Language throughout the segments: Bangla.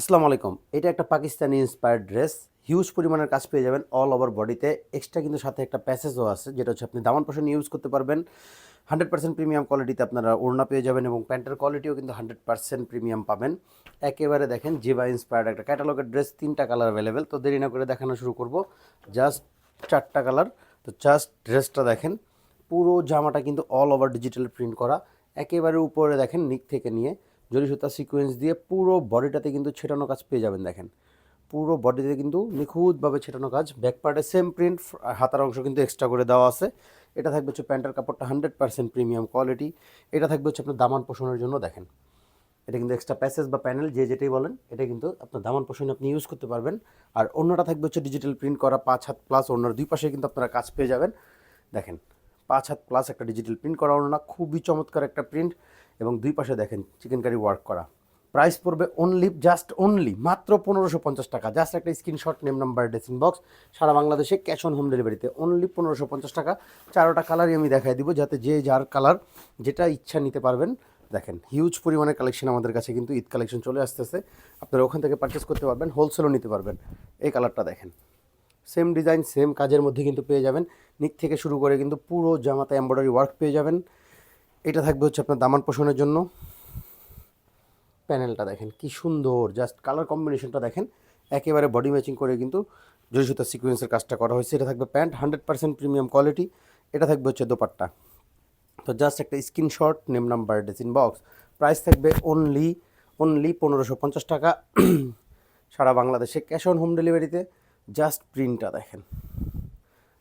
আসসালামু আলাইকুম। এটা একটা পাকিস্তানি ইন্সপায়ার্ড ড্রেস হিউজ পরিমাণের কাজ পেয়ে যাবেন অল ওভার বডিতে এক্সট্রা কিন্তু সাথে একটা প্যাসেজও আছে, যেটা হচ্ছে আপনি দামান পোষণ ইউজ করতে পারবেন। হান্ড্রেড পার্সেন্ট প্রিমিয়াম কোয়ালিটিতে আপনারা ওড়না পেয়ে যাবেন এবং প্যান্টের কোয়ালিটিও কিন্তু হান্ড্রেড পার্সেন্ট প্রিমিয়াম পাবেন। একেবারে দেখেন জিবা ইন্সপায়ার্ড একটা ক্যাটালগের ড্রেস তিনটা কালার অ্যাভেলেবেল তো দেরি না করে দেখানো শুরু করব। জাস্ট চারটা কালার তো জাস্ট ড্রেসটা দেখেন, পুরো জামাটা কিন্তু অল ওভার ডিজিটাল প্রিন্ট করা। একেবারে উপরে দেখেন নিক থেকে নিয়ে জরি সুতা সিকোয়েন্স দিয়ে পুরো বডিটাতে কিন্তু ছেটানো কাজ পেয়ে যাবেন, দেখেন। পুরো বডিতে কিন্তু নিখুঁতভাবে ছেটানো কাজ। ব্যাক পার্টে সেম প্রিন্ট হাতার অংশ কিন্তু এক্সট্রা করে দেওয়া আছে। এটা থাকবে হচ্ছে প্যান্টের কাপড়টা হান্ড্রেড পার্সেন্ট প্রিমিয়াম কোয়ালিটি এটা থাকবে হচ্ছে আপনার দামান পোষণের জন্য, দেখেন। এটা কিন্তু এক্সট্রা প্যাসেজ বা প্যানেল যে যেটাই বলেন, এটা কিন্তু আপনার দামান পোষণে আপনি ইউজ করতে পারবেন। আর অন্যটা থাকবে হচ্ছে ডিজিটাল প্রিন্ট করা, পাঁচ হাত প্লাস অন্যর দুই পাশে কিন্তু আপনারা কাজ পেয়ে যাবেন। দেখেন পাঁচ হাত প্লাস একটা ডিজিটাল প্রিন্ট করা অন্য খুবই চমৎকার একটা প্রিন্ট এবং দুই পাশে দেখেন চিকেন কারি ওয়ার্ক করা। প্রাইস পড়বে অনলি জাস্ট অনলি মাত্র পনেরোশো পঞ্চাশ টাকা। জাস্ট একটা screenshot name number dressing box সারা বাংলাদেশে ক্যাশ অন হোম ডেলিভারিতে অনলি পনেরোশো পঞ্চাশ টাকা। চারোটা কালারই আমি দেখাই দিব যাতে যে যার কালার যেটা ইচ্ছা নিতে পারবেন। দেখেন হিউজ পরিমাণে কালেকশন আমাদের কাছে কিন্তু ঈদ কালেকশন চলে আসতেছে। আপনারা ওখান থেকে পারচেস করতে পারবেন হোলসেলও নিতে পারবেন। এই কালারটা দেখেন। সেম ডিজাইন সেম কাজের মধ্যে কিন্তু পেয়ে যাবেন। নিক থেকে শুরু করে কিন্তু পুরো জামাতে এমব্রয়ডারি ওয়ার্ক পেয়ে যাবেন। এটা থাকবে হচ্ছে আপনার দামান পোষণের জন্য। প্যানেলটা দেখেন কি সুন্দর জাস্ট কালার কম্বিনেশনটা দেখেন। একেবারে বডি ম্যাচিং করে কিন্তু জরি সুতা সিকোয়েন্সের কাজটা করা হয়েছে। এটা থাকবে pant hundred percent premium quality এটা থাকবে হচ্ছে দোপাট্টা। তো জাস্ট একটা screenshot name number dressing box price থাকবে অনলি অনলি পনেরোশো পঞ্চাশ টাকা। সারা বাংলাদেশে ক্যাশ অন হোম ডেলিভারিতে জাস্ট প্রিন্টটা দেখেন।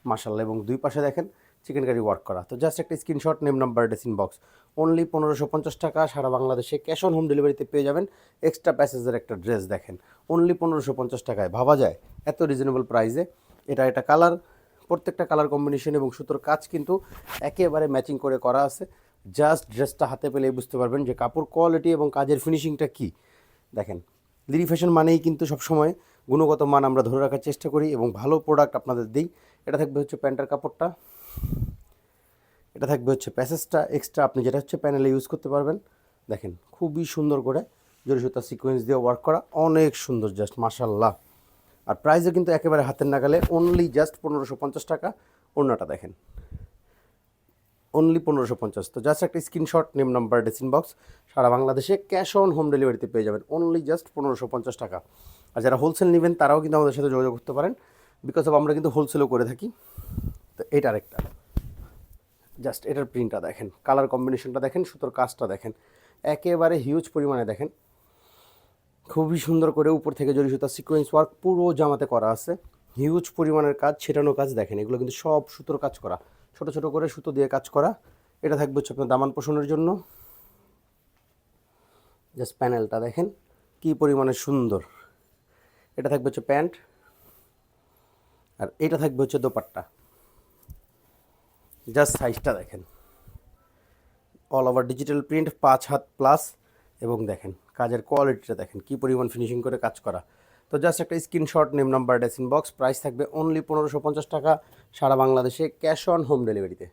মাসাল্লাহ এবং দুই পাশে দেখেন চিকেন কারি ওয়ার্ক করা। তো জাস্ট একটা screenshot name number dressing box only পনেরোশো পঞ্চাশ টাকা সারা বাংলাদেশে ক্যাশ অন হোম ডেলিভারিতে পেয়ে যাবেন এক্সট্রা প্যাসেজের একটা ড্রেস দেখেন। অনলি পনেরোশো পঞ্চাশ টাকায়। ভাবা যায় এত রিজনেবল প্রাইসে এটা এটা কালার প্রত্যেকটা কালার কম্বিনেশন এবং সুতোর কাজ কিন্তু একেবারে ম্যাচিং করে করা আছে। জাস্ট ড্রেসটা হাতে পেলেই বুঝতে পারবেন যে কাপড় কোয়ালিটি এবং কাজের ফিনিশিংটা কী। দেখেন লিরি ফ্যাশন মানেই কিন্তু সবসময় গুণগত মান আমরা ধরে রাখার চেষ্টা করি এবং ভালো প্রোডাক্ট আপনাদের দিই। এটা থাকবে হচ্ছে প্যান্টের কাপড়টা। এটা থাকবে হচ্ছে প্যাসেজটা। এক্সট্রা আপনি যেটা হচ্ছে প্যানেলে ইউজ করতে পারবেন। দেখেন, খুবই সুন্দর করে জরি সুতা সিকোয়েন্স দিয়ে ওয়ার্ক করা। অনেক সুন্দর জাস্ট মাশাল্লাহ আর প্রাইসও কিন্তু একেবারে হাতের নাগালে। অনলি জাস্ট পনেরোশো পঞ্চাশ টাকা। অন্যটা দেখেন। অনলি পনেরোশো পঞ্চাশ। তো জাস্ট একটা screenshot name number dressing box সারা বাংলাদেশে ক্যাশ অন হোম ডেলিভারিতে পেয়ে যাবেন। অনলি জাস্ট পনেরোশো পঞ্চাশ টাকা। আর যারা হোলসেল নেবেন, তারাও কিন্তু আমাদের সাথে যোগাযোগ করতে পারেন। বিকজ অফ আমরা কিন্তু হোলসেলও করে থাকি। তো এটা আরেকটা। জাস্ট এটার প্রিন্টটা দেখেন। কালার কম্বিনেশনটা দেখেন, সুতোর কাজটা দেখেন। একেবারে হিউজ পরিমাণে দেখেন। খুবই সুন্দর করে উপর থেকে জরি সুতা সিকোয়েন্স ওয়ার্ক পুরো জামাতে করা আছে। হিউজ পরিমাণের কাজ, ছেটানো কাজ দেখেন। এগুলো কিন্তু সব সুতোর কাজ করা। ছোট ছোট করে সুতো দিয়ে কাজ করা। এটা থাকবে হচ্ছে আপনার দামান পোষণের জন্য। জাস্ট প্যানেলটা দেখেন। কি পরিমাণে সুন্দর। এটা থাকবে হচ্ছে প্যান্ট, আর এটা থাকবে হচ্ছে দোপাট্টা। জাস্ট সাইজটা দেখেন। অল ওভার ডিজিটাল প্রিন্ট পাঁচ হাত প্লাস এবং দেখেন কাজের কোয়ালিটিটা দেখেন, কি পরিমাণ ফিনিশিং করে কাজ করা। তো জাস্ট একটা screenshot name number dressing box price থাকবে অনলি পনেরোশো পঞ্চাশ টাকা সারা বাংলাদেশে ক্যাশ অন হোম ডেলিভারিতে